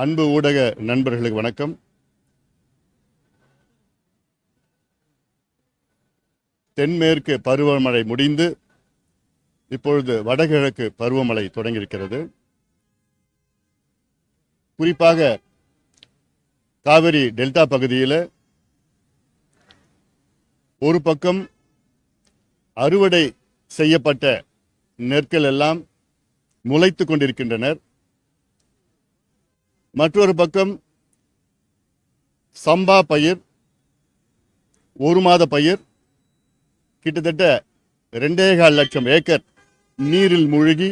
அன்பு ஊடக நண்பர்களுக்கு வணக்கம். தென்மேற்கு பருவமழை முடிந்து இப்பொழுது வடகிழக்கு பருவமழை தொடங்கியிருக்கிறது. குறிப்பாக காவிரி டெல்டா பகுதியில் ஒரு பக்கம் அறுவடை செய்யப்பட்ட நெற்கள் எல்லாம் முளைத்து கொண்டிருக்கின்றனர். மற்றொரு பக்கம் சம்பா பயிர் ஒரு மாத பயிர் கிட்டத்தட்ட ரெண்டே கால் லட்சம் ஏக்கர் நீரில் மூழ்கி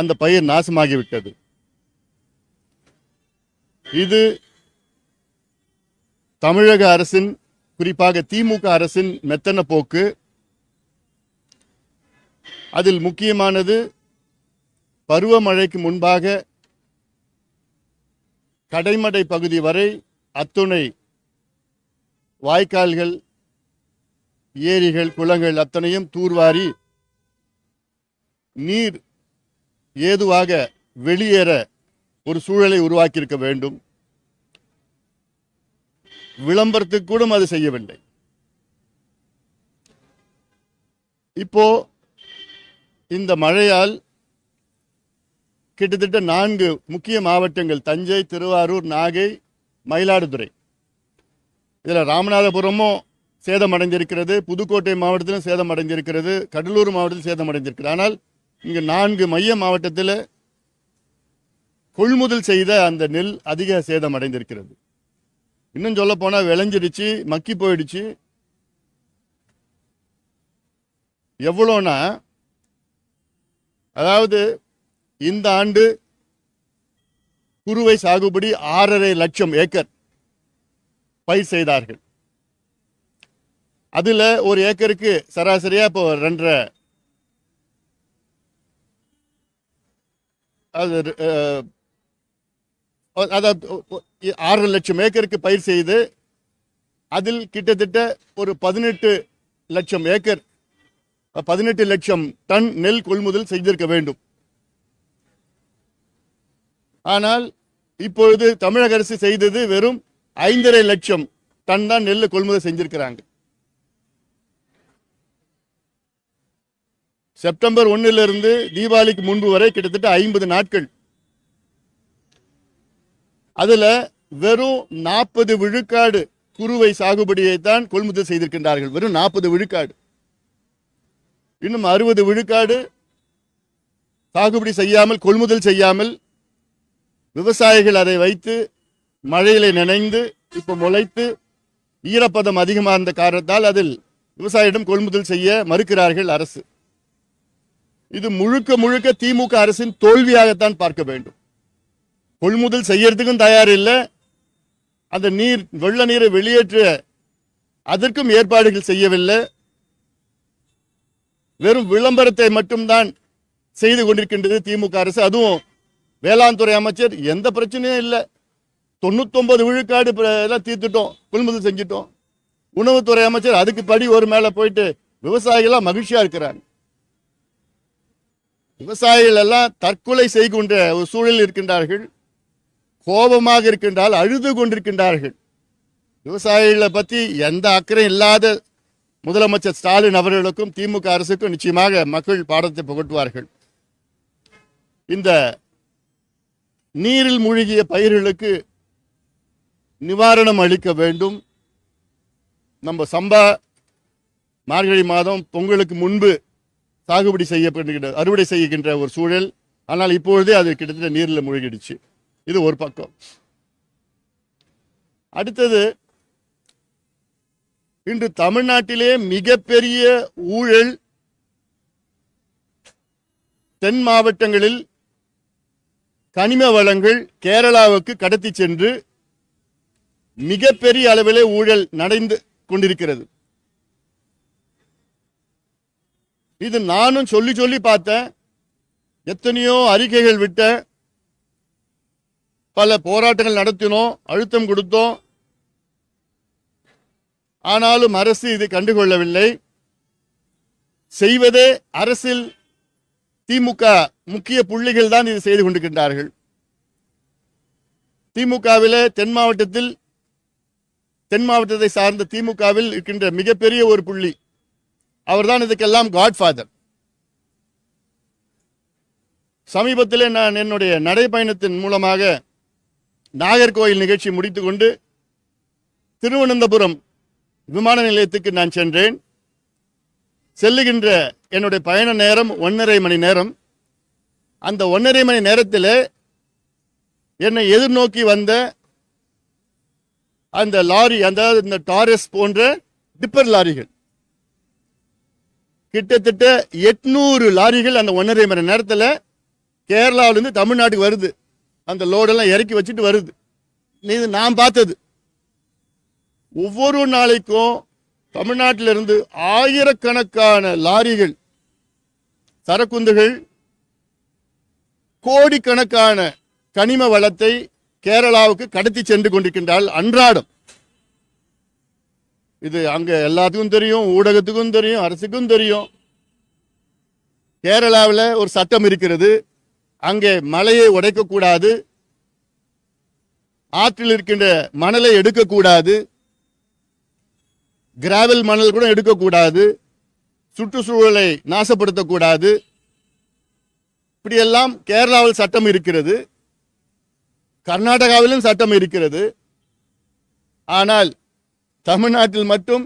அந்த பயிர் நாசமாகிவிட்டது. இது தமிழக அரசின் குறிப்பாக திமுக அரசின் மெத்தன போக்கு. அதில் முக்கியமானது பருவமழைக்கு முன்பாக கடைமடை பகுதி வரை அத்துணை வாய்க்கால்கள் ஏரிகள் குளங்கள் அத்தனையும் தூர்வாரி நீர் ஏதுவாக வெளியேற ஒரு சூழலை உருவாக்கியிருக்க வேண்டும். விளம்பரத்துக்கு கூட அது செய்யவில்லை. இப்போ இந்த மழையால் கிட்டத்தட்ட நான்கு முக்கிய மாவட்டங்கள் தஞ்சை திருவாரூர் நாகை மயிலாடுதுறை. இதில் ராமநாதபுரமும் சேதமடைந்திருக்கிறது புதுக்கோட்டை மாவட்டத்திலும் சேதமடைந்திருக்கிறது கடலூர் மாவட்டத்தில் சேதமடைந்திருக்கிறது. ஆனால் இங்கு நான்கு மைய மாவட்டத்தில் கொள்முதல் செய்த அந்த நெல் அதிக சேதமடைந்திருக்கிறது. இன்னும் சொல்ல போனால் விளைஞ்சிடுச்சு மக்கி போயிடுச்சு. எவ்வளோனா அதாவது இந்த ஆண்டு குறுவை சாகுபடி ஆறரை லட்சம் ஏக்கர் பயிர் செய்தார்கள். அதில் ஒரு ஏக்கருக்கு சராசரியா இப்போ ரெண்டரை அது அஹ், அதாவது ஆறு லட்சம் ஏக்கருக்கு பயிர் செய்து அதில் கிட்டத்தட்ட ஒரு பதினெட்டு லட்சம் ஏக்கர் பதினெட்டு லட்சம் டன் நெல் கொள்முதல் செய்திருக்க வேண்டும். ஆனால் இப்பொழுது தமிழக அரசு செய்தது வெறும் ஐந்தரை லட்சம் டன் தான் நெல் கொள்முதல் செஞ்சிருக்கிறாங்க. செப்டம்பர் ஒன்னுல இருந்து தீபாவளிக்கு முன்பு வரை கிட்டத்தட்ட ஐம்பது நாட்கள். அதுல வெறும் நாற்பது விழுக்காடு குறுவை சாகுபடியை தான் கொள்முதல் செய்திருக்கின்றார்கள். வெறும் நாற்பது விழுக்காடு. இன்னும் அறுபது விழுக்காடு சாகுபடி செய்யாமல் கொள்முதல் செய்யாமல் விவசாயிகள் அதை வைத்து மழையிலே நினைந்து இப்போ முளைத்து ஈரப்பதம் அதிகமாக இருந்த காரணத்தால் அதில் விவசாயிடம் கொள்முதல் செய்ய மறுக்கிறார்கள் அரசு. இது முழுக்க முழுக்க திமுக அரசின் தோல்வியாகத்தான் பார்க்க வேண்டும். கொள்முதல் செய்யறதுக்கும் தயார் இல்லை. அந்த நீர் வெள்ள நீரை வெளியேற்ற அதற்கும் ஏற்பாடுகள் செய்யவில்லை. வெறும் விளம்பரத்தை மட்டும்தான் செய்து கொண்டிருக்கின்றது திமுக அரசு. அதுவும் வேளாண் துறை அமைச்சர் எந்த பிரச்சனையும் இல்லை. தொண்ணூத்தொன்பது விழுக்காடு எல்லாம் தீர்த்துட்டோம் கொள்முதல் செஞ்சிட்டோம். உணவுத்துறை அமைச்சர் அதுக்கு படி ஒரு மேல போயிட்டு விவசாயிகள்லாம் மகிழ்ச்சியா இருக்கிறாங்க. விவசாயிகள் எல்லாம் தற்கொலை செய்கின்ற ஒரு சூழலில் இருக்கின்றார்கள். கோபமாக இருக்கின்றால் அழுது கொண்டிருக்கின்றார்கள். விவசாயிகளை பத்தி எந்த அக்கறையும் இல்லாத முதலமைச்சர் ஸ்டாலின் அவர்களுக்கும் திமுக அரசுக்கும் நிச்சயமாக மக்கள் பாடத்தை புகட்டுவார்கள். இந்த நீரில் மூழ்கிய பயிர்களுக்கு நிவாரணம் அளிக்க வேண்டும். நம்ம சம்பா மார்கழி மாதம் பொங்கலுக்கு முன்பு சாகுபடி செய்யப்படுகின்ற அறுவடை செய்கின்ற ஒரு சூழல். ஆனால் இப்பொழுதே அது கிட்டத்தட்ட நீரில் மூழ்கிடுச்சு. இது ஒரு பக்கம். அடுத்தது இன்று தமிழ்நாட்டிலே மிகப்பெரிய ஊழல் தென் மாவட்டங்களில் கனிம வளங்கள் கேரளாவுக்கு கடத்தி சென்று மிகப்பெரிய அளவிலே ஊழல் நடந்து கொண்டிருக்கிறது. இது நானும் சொல்லி சொல்லி பார்த்தேன். எத்தனையோ அறிக்கைகள் விட்ட பல போராட்டங்கள் நடத்தினோம் அழுத்தம் கொடுத்தோம். ஆனாலும் அரசு இதை கண்டுகொள்ளவில்லை. செய்வதே அரசில் திமுக முக்கிய புள்ளிகள் தான் இது செய்து கொண்டிருக்கின்றார்கள். திமுகவிலே தென் மாவட்டத்தில் தென் மாவட்டத்தை சார்ந்த திமுகவில் இருக்கின்ற மிகப்பெரிய ஒரு புள்ளி அவர்தான் இதுக்கெல்லாம் காட்ஃபாதர் சமீபத்திலே நான் என்னுடைய நடைப்பயணத்தின் மூலமாக நாகர்கோயில் நிகழ்ச்சி முடித்துக்கொண்டு திருவனந்தபுரம் விமான நிலையத்துக்கு நான் சென்றேன். செல்லுகின்ற என்னுடைய பயண நேரம் ஒன்றரை மணி நேரம். அந்த ஒன்றரை மணி நேரத்தில் என்னை எதிர்நோக்கி வந்த அந்த லாரி அதாவது இந்த டாரஸ் போன்ற டிப்பர் லாரிகள். கிட்டத்தட்ட எட்நூறு லாரிகள் அந்த ஒன்றரை மணி நேரத்தில் கேரளாவிலேருந்து தமிழ்நாட்டுக்கு வருது. அந்த லோடெல்லாம் இறக்கி வச்சுட்டு வருது. இது நான் பார்த்தது. ஒவ்வொரு நாளைக்கும் தமிழ்நாட்டிலிருந்து ஆயிரக்கணக்கான லாரிகள் சரக்குந்துகள் கோடிக்கணக்கான கனிம வளத்தை கேரளாவுக்கு கடத்தி சென்று கொண்டிருக்கின்றால் அன்றாடம். இது அங்க எல்லாத்துக்கும் தெரியும் ஊடகத்துக்கும் தெரியும் அரசுக்கும் தெரியும். கேரளாவில் ஒரு சட்டம் இருக்கிறது. அங்கே மலையை உடைக்கக்கூடாது. ஆற்றில் இருக்கின்ற மணலை எடுக்கக்கூடாது. கிராவல் மணல் கூட எடுக்கக்கூடாது. சுற்றுச்சூழலை நாசப்படுத்தக்கூடாது. இப்படியெல்லாம் கேரளாவில் சட்டம் இருக்கிறது. கர்நாடகாவிலும் சட்டம் இருக்கிறது. ஆனால் தமிழ்நாட்டில் மட்டும்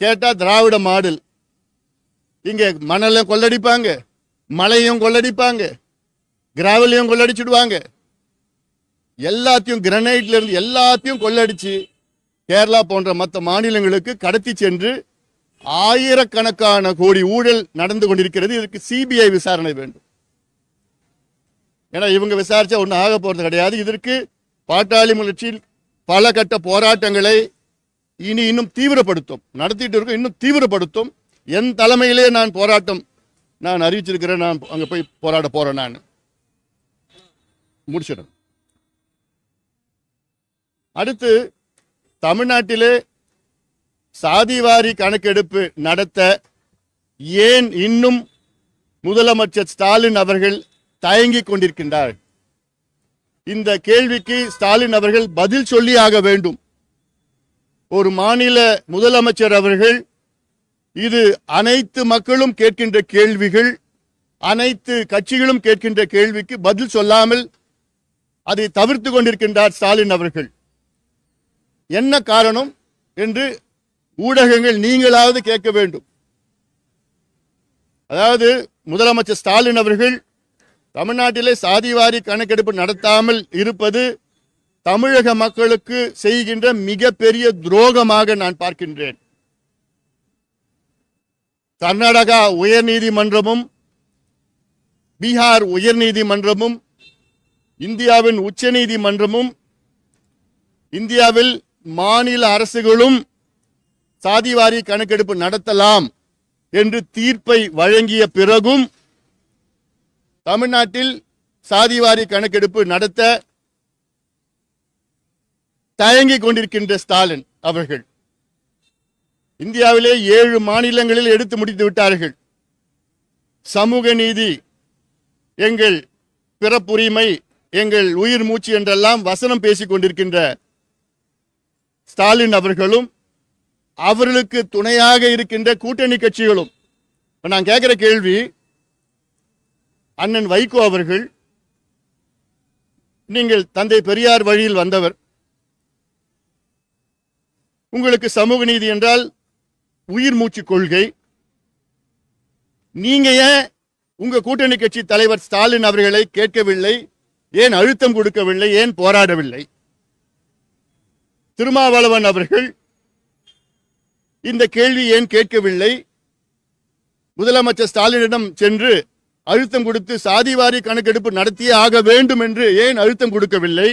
கேட்டால் திராவிட மாடல். இங்கே மணலை கொள்ளடிப்பாங்க மலையும் கொள்ளடிப்பாங்க கிராவலையும் கொள்ளடிச்சிடுவாங்க. எல்லாத்தையும் கிரனைட்லேருந்து எல்லாத்தையும் கொள்ளடிச்சு கேரளா போன்ற மற்ற மாநிலங்களுக்கு கடத்தி சென்று ஆயிரக்கணக்கான கோடி ஊழல் நடந்து கொண்டிருக்கிறது. இதற்கு சிபிஐ விசாரணை வேண்டும். ஏன்னா இவங்க விசாரிச்சா ஒன்றும் ஆக போறது கிடையாது. இதற்கு பாட்டாளி முயற்சியில் பல கட்ட போராட்டங்களை இனி இன்னும் தீவிரப்படுத்தும். நடத்திட்டு இருக்கோம் இன்னும் தீவிரப்படுத்தும். என் தலைமையிலே நான் போராட்டம் நான் அறிவிச்சிருக்கிறேன் நான் அங்கே போய் போராட போறேன் நான். முடிச்சிடும் அடுத்து தமிழ்நாட்டிலே சாதிவாரி கணக்கெடுப்பு நடத்த ஏன் இன்னும் முதலமைச்சர் ஸ்டாலின் அவர்கள் தயங்கிக் கொண்டிருக்கின்றார்? இந்த கேள்விக்கு ஸ்டாலின் அவர்கள் பதில் சொல்லியாக வேண்டும். ஒரு மாநில முதலமைச்சர் அவர்கள் இது அனைத்து மக்களும் கேட்கின்ற கேள்விகள் அனைத்து கட்சிகளும் கேட்கின்ற கேள்விக்கு பதில் சொல்லாமல் அதை தவிர்த்து கொண்டிருக்கின்றார் ஸ்டாலின் அவர்கள். என்ன காரணம் என்று ஊடகங்கள் நீங்களாவது கேட்க வேண்டும். அதாவது முதலமைச்சர் ஸ்டாலின் அவர்கள் தமிழ்நாட்டிலே சாதிவாரி கணக்கெடுப்பு நடத்தாமல் இருப்பது தமிழக மக்களுக்கு செய்கின்ற மிகப்பெரிய துரோகமாக நான் பார்க்கின்றேன். கர்நாடகா உயர்நீதிமன்றமும் பீகார் உயர்நீதிமன்றமும் இந்தியாவின் உச்சநீதிமன்றமும் இந்தியாவில் மாநில அரசுகளும் சாதிவாரி கணக்கெடுப்பு நடத்தலாம் என்று தீர்ப்பை வழங்கிய பிறகும் தமிழ்நாட்டில் சாதிவாரி கணக்கெடுப்பு நடத்த தயங்கிக் கொண்டிருக்கின்ற ஸ்டாலின் அவர்கள். இந்தியாவிலே ஏழு மாநிலங்களில் எடுத்து முடித்து விட்டார்கள். சமூக நீதி எங்கள் பிறப்புரிமை எங்கள் உயிர் மூச்சு என்றெல்லாம் வசனம் பேசிக் கொண்டிருக்கின்ற ஸ்டாலின் அவர்களும் அவர்களுக்கு துணையாக இருக்கின்ற கூட்டணி கட்சிகளும். இப்போ நான் கேட்குற கேள்வி அண்ணன் வைகோ அவர்கள் நீங்கள் தந்தை பெரியார் வழியில் வந்தவர் உங்களுக்கு சமூக நீதி என்றால் உயிர் மூச்சு கொள்கை. நீங்க ஏன் உங்க கூட்டணி கட்சி தலைவர் ஸ்டாலின் அவர்களை கேட்கவில்லை ஏன் அழுத்தம் கொடுக்கவில்லை ஏன் போராடவில்லை? திருமாவளவன் அவர்கள் இந்த கேள்வி ஏன் கேட்கவில்லை? முதலமைச்சர் ஸ்டாலினிடம் சென்று அழுத்தம் கொடுத்து சாதிவாரி கணக்கெடுப்பு நடத்தியே ஆக வேண்டும் என்று ஏன் அழுத்தம் கொடுக்கவில்லை?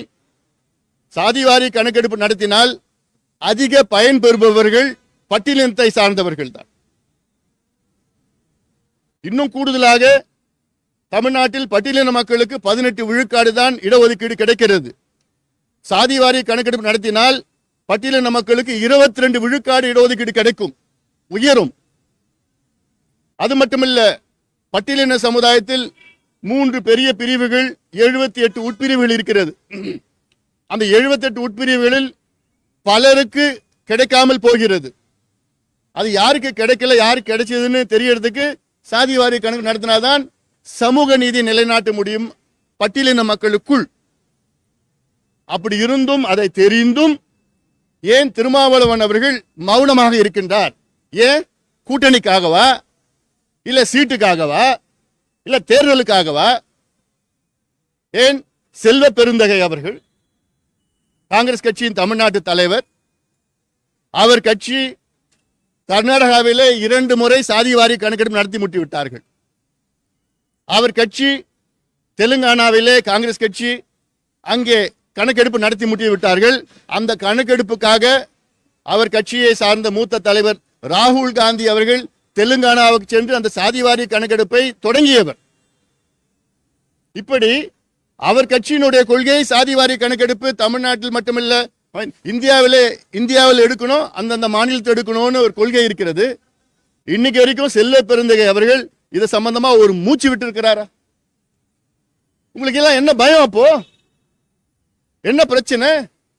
சாதிவாரி கணக்கெடுப்பு நடத்தினால் அதிக பயன் பெறுபவர்கள் பட்டியலினத்தை சார்ந்தவர்கள் தான் இன்னும் கூடுதலாக தமிழ்நாட்டில் பட்டியலின மக்களுக்கு பதினெட்டு விழுக்காடு தான் இடஒதுக்கீடு கிடைக்கிறது. சாதிவாரி கணக்கெடுப்பு நடத்தினால் பட்டியலின மக்களுக்கு இருபத்தி ரெண்டு விழுக்காடு இடஒதுக்கீடு கிடைக்கும். உயரும். அது மட்டுமல்ல பட்டியலின சமுதாயத்தில் மூன்று பெரிய பிரிவுகள் எழுபத்தி எட்டு உட்பிரிவுகள் இருக்கிறது. அந்த 78 உட்பிரிவுகளில் பலருக்கு கிடைக்காமல் போகிறது. அது யாருக்கு கிடைக்கல யாருக்கு கிடைச்சதுன்னு தெரியறதுக்கு சாதிவாரி கணக்கு நடத்தினாதான் சமூக நீதி நிலைநாட்ட முடியும் பட்டியலின மக்களுக்குள். அப்படி இருந்தும் அதை தெரிந்தும் ஏன் திருமாவளவன் அவர்கள் மௌனமாக இருக்கின்றார்? ஏன்? கூட்டணிக்காகவா? இல்லை சீட்டுக்காகவா? இல்லை தேர்தலுக்காகவா? ஏன் செல்வ பெருந்தகை அவர்கள் காங்கிரஸ் கட்சியின் தமிழ்நாட்டு தலைவர் அவர் கட்சி கர்நாடகாவிலே இரண்டு முறை சாதிவாரி கணக்கெடுப்பு நடத்தி முட்டி விட்டார்கள் அவர் கட்சி தெலுங்கானாவிலே காங்கிரஸ் கட்சி அங்கே கணக்கெடுப்பு நடத்தி முட்டி விட்டார்கள் அந்த கணக்கெடுப்புக்காக அவர் கட்சியை சார்ந்த மூத்த தலைவர் ராகுல் காந்தி அவர்கள் தெலுங்கானாவுக்கு சென்று அந்த சாதிவாரி கணக்கெடுப்பை தொடங்கியவர். இப்படி அவர் கட்சியினுடைய கொள்கை சாதிவாரி கணக்கெடுப்பு தமிழ்நாட்டில் மட்டுமல்ல இந்தியாவிலே இந்தியாவில் எடுக்கணும் அந்தந்த மாநிலத்தில் எடுக்கணும்னு ஒரு கொள்கை இருக்கிறது. இன்னைக்கு வரைக்கும் செல்ல பெருந்தகை அவர்கள் இது சம்பந்தமா ஒரு மூச்சு விட்டு இருக்கிறாரா உங்களுக்கு எல்லாம் என்ன பயம் அப்போ? என்ன பிரச்சனை?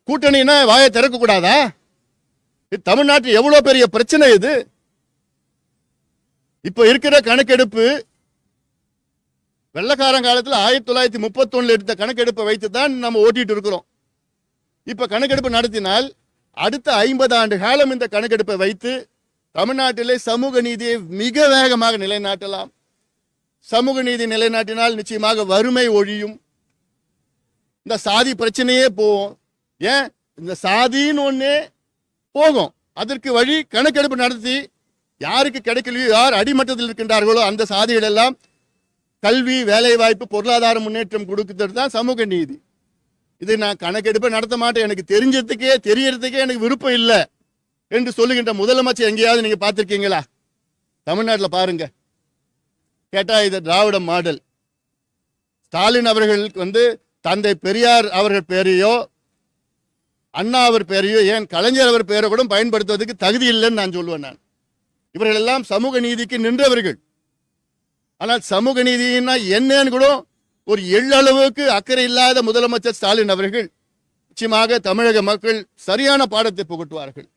கூட்டணினா வாயை திறக்க கூடாதா? இது தமிழ்நாட்டில் எவ்வளவு பெரிய பிரச்சனை இது? இப்ப இருக்கிற கணக்கெடுப்பு வெள்ளக்காரன் காலத்தில் ஆயிரத்தி தொள்ளாயிரத்தி முப்பத்தொன்னுல எடுத்த கணக்கெடுப்பை வைத்து தான் நம்ம ஓட்டிட்டு இருக்கிறோம். இப்ப கணக்கெடுப்பு நடத்தினால் அடுத்த ஐம்பது ஆண்டு காலம் இந்த கணக்கெடுப்பை வைத்து தமிழ்நாட்டிலே சமூக நீதியை மிக வேகமாக நிலைநாட்டலாம். சமூக நீதி நிலைநாட்டினால் நிச்சயமாக வறுமை ஒழியும். இந்த சாதி பிரச்சனையே போகும். ஏன்? இந்த சாதின்னு ஒண்ணே போகும். அதற்கு வழி கணக்கெடுப்பு நடத்தி யாருக்கு கிடைக்கலையோ யார் அடிமட்டத்தில் இருக்கின்றார்களோ அந்த சாதிகள் எல்லாம் கல்வி வேலைவாய்ப்பு பொருளாதார முன்னேற்றம் கொடுக்கிறது தான் சமூக நீதி. இது நான் கணக்கெடுப்பை நடத்த மாட்டேன். எனக்கு தெரிஞ்சதுக்கே தெரியறதுக்கே எனக்கு விருப்பம் இல்லை என்று சொல்லுகின்ற முதலமைச்சர் எங்கேயாவது நீங்க பார்த்துருக்கீங்களா? தமிழ்நாட்டில் பாருங்க. கேட்டா இது திராவிட மாடல். ஸ்டாலின் அவர்களுக்கு வந்து தந்தை பெரியார் அவர்கள் பேரையோ அண்ணா அவர் பேரையோ ஏன் கலைஞர் அவர் பேரை கூட பயன்படுத்துவதற்கு தகுதி இல்லைன்னு நான் சொல்லுவேன் நான். இவர்கள் எல்லாம் சமூக நீதிக்கு நின்றவர்கள். ஆனால் சமூக நீதினா என்னன்னு கூட ஒரு எள்ளளவுக்கு அக்கறை இல்லாத முதலமைச்சர் ஸ்டாலின் அவர்கள் நிச்சயமாக தமிழக மக்கள் சரியான பாடத்தை புகட்டுவார்கள்.